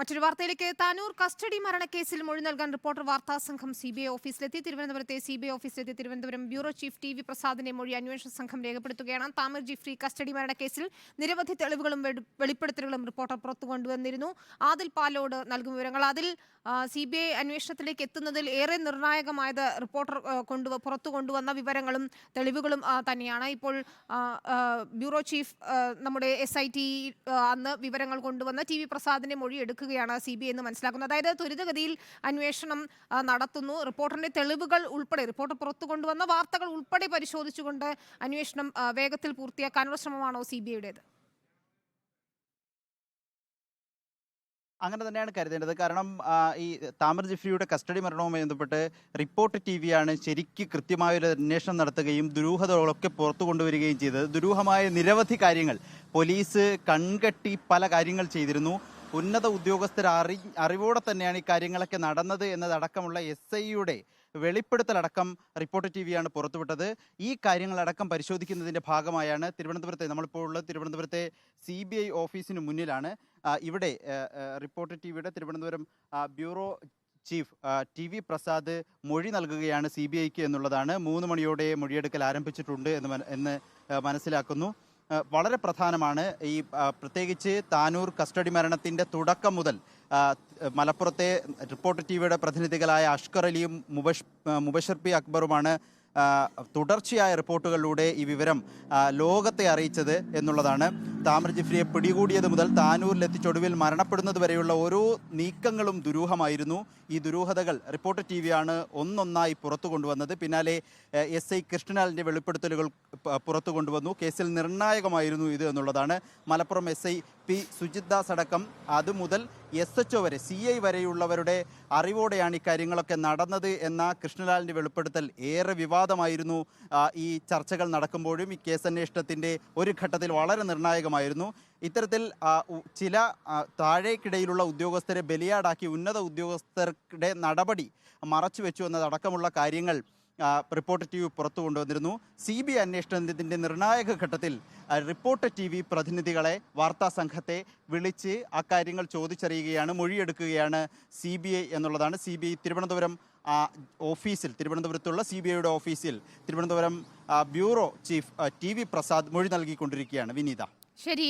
മറ്റൊരു വാർത്തയിലേക്ക്. താനൂർ കസ്റ്റഡി മരണക്കേസിൽ മൊഴി നൽകാൻ റിപ്പോർട്ടർ വാർത്താ സംഘം സി ബി ഐ ഓഫീസിലെത്തി. തിരുവനന്തപുരത്തെ C B I ഓഫീസിലെത്തി. Thiruvananthapuram bureau chief T V പ്രസാദിന്റെ മൊഴി അന്വേഷണ സംഘം രേഖപ്പെടുത്തുകയാണ്. താമർ ജിഫ്രി കസ്റ്റഡി മരണക്കേസിൽ നിരവധി തെളിവുകളും വെളി- വെളിപ്പെടുത്തലുകളും റിപ്പോർട്ടർ പുറത്തു കൊണ്ടുവന്നിരുന്നു. ആദിൽ പാലോട് നൽകും വിവരങ്ങൾ. അതിൽ സി ബി ഐ അന്വേഷണത്തിലേക്ക് എത്തുന്നതിൽ ഏറെ നിർണായകമായത് റിപ്പോർട്ടർ കൊണ്ടു പുറത്തു കൊണ്ടുവന്ന വിവരങ്ങളും തെളിവുകളും തന്നെയാണ്. ഇപ്പോൾ ബ്യൂറോ ചീഫ് നമ്മുടെ എസ് ഐ ടി അന്ന് വിവരങ്ങൾ കൊണ്ടുവന്ന ടി വി പ്രസാദിന്റെ മൊഴി എടുക്കുകയാണ് സി ബി ഐ എന്ന് മനസ്സിലാക്കുന്നത്. അതായത് ത്വരിതഗതിയിൽ അന്വേഷണം നടത്തുന്നു. റിപ്പോർട്ടറിന്റെ തെളിവുകൾ ഉൾപ്പെടെ റിപ്പോർട്ട് പുറത്തു കൊണ്ടുവന്ന വാർത്തകൾ ഉൾപ്പെടെ പരിശോധിച്ചുകൊണ്ട് അന്വേഷണം വേഗത്തിൽ പൂർത്തിയാക്കാനുള്ള ശ്രമമാണോ സി ബി ഐയുടേത്? അങ്ങനെ തന്നെയാണ് കരുതേണ്ടത്. കാരണം ഈ താമർ ജിഫ്രിയുടെ കസ്റ്റഡി മരണവുമായി ബന്ധപ്പെട്ട് റിപ്പോർട്ട് ടി വിയാണ് ശരിക്ക് കൃത്യമായ ഒരു അന്വേഷണം നടത്തുകയും ദുരൂഹതകളൊക്കെ പുറത്തു കൊണ്ടുവരികയും ചെയ്തത്. ദുരൂഹമായ നിരവധി കാര്യങ്ങൾ പോലീസ് കൺകെട്ടി പല കാര്യങ്ങൾ ചെയ്തിരുന്നു. ഉന്നത ഉദ്യോഗസ്ഥർ അറി അറിവോടെ തന്നെയാണ് ഈ കാര്യങ്ങളൊക്കെ നടന്നത് എന്നതടക്കമുള്ള എസ് ഐയുടെ വെളിപ്പെടുത്തലടക്കം റിപ്പോർട്ട് ടി വിയാണ് പുറത്തുവിട്ടത്. ഈ കാര്യങ്ങളടക്കം പരിശോധിക്കുന്നതിന്റെ ഭാഗമായാണ് തിരുവനന്തപുരത്തെ നമ്മളിപ്പോൾ ഉള്ളത് തിരുവനന്തപുരത്തെ സി ബി ഐ ഓഫീസിന് മുന്നിലാണ്. ഇവിടെ റിപ്പോർട്ടർ ടി വിയുടെ Thiruvananthapuram bureau chief T V Prasad മൊഴി നൽകുകയാണ് സി ബി ഐക്ക് എന്നുള്ളതാണ്. മൂന്ന് മണിയോടെ മൊഴിയെടുക്കൽ ആരംഭിച്ചിട്ടുണ്ട് എന്ന് എന്ന് മനസ്സിലാക്കുന്നു. വളരെ പ്രധാനമാണ് ഈ പ്രത്യേകിച്ച് താനൂർ കസ്റ്റഡി മരണത്തിന്റെ തുടക്കം മുതൽ മലപ്പുറത്തെ റിപ്പോർട്ടർ ടി വിയുടെ പ്രതിനിധികളായ അഷ്കർ അലിയും മുബഷ് മുബഷർ പി അക്ബറുമാണ് തുടർച്ചയായ റിപ്പോർട്ടുകളിലൂടെ ഈ വിവരം ലോകത്തെ അറിയിച്ചത് എന്നുള്ളതാണ്. താമര ജിഫ്രിയെ പിടികൂടിയത് മുതൽ താനൂരിലെത്തിച്ചൊടുവിൽ മരണപ്പെടുന്നത് വരെയുള്ള ഓരോ നീക്കങ്ങളും ദുരൂഹമായിരുന്നു. ഈ ദുരൂഹതകൾ റിപ്പോർട്ടർ ടി വിയാണ് ഒന്നൊന്നായി പുറത്തു കൊണ്ടുവന്നത്. പിന്നാലെ എസ് ഐ കൃഷ്ണലാലിന്റെ വെളിപ്പെടുത്തലുകൾ പുറത്തു കൊണ്ടുവന്നു. കേസിൽ നിർണായകമായിരുന്നു ഇത് എന്നുള്ളതാണ്. Malappuram S I P Sujith Das അടക്കം അതുമുതൽ എസ് എച്ച് വരെ സി ഐ വരെയുള്ളവരുടെ അറിവോടെയാണ് ഈ കാര്യങ്ങളൊക്കെ നടന്നത് എന്ന കൃഷ്ണലാലിന്റെ വെളിപ്പെടുത്തൽ ഏറെ വിവാദമായിരുന്നു. ഈ ചർച്ചകൾ നടക്കുമ്പോഴും ഈ കേസന്വേഷണത്തിന്റെ ഒരു ഘട്ടത്തിൽ വളരെ നിർണായകമായിരുന്നു. ഇത്തരത്തിൽ ചില താഴേക്കിടയിലുള്ള ഉദ്യോഗസ്ഥരെ ബലിയാടാക്കി ഉന്നത ഉദ്യോഗസ്ഥരുടെ നടപടി മറച്ചു വെച്ചു എന്നതടക്കമുള്ള കാര്യങ്ങൾ റിപ്പോർട്ടർ ടി വി പുറത്തു കൊണ്ടുവന്നിരുന്നു. സി ബി അന്വേഷണത്തിന്റെ നിർണായക ഘട്ടത്തിൽ റിപ്പോർട്ട് റിപ്പോർട്ടർ ടി വി പ്രതിനിധികളെ വാർത്താ സംഘത്തെ വിളിച്ച് ആ കാര്യങ്ങൾ ചോദിച്ചറിയുകയാണ് മൊഴിയെടുക്കുകയാണ് സി ബി ഐ എന്നുള്ളതാണ്. സി ബി ഐ തിരുവനന്തപുരം ഓഫീസിൽ തിരുവനന്തപുരത്തുള്ള സി ബി ഐയുടെ ഓഫീസിൽ Thiruvananthapuram bureau chief T V Prasad മൊഴി നൽകിക്കൊണ്ടിരിക്കുകയാണ്. വിനീത. ശരി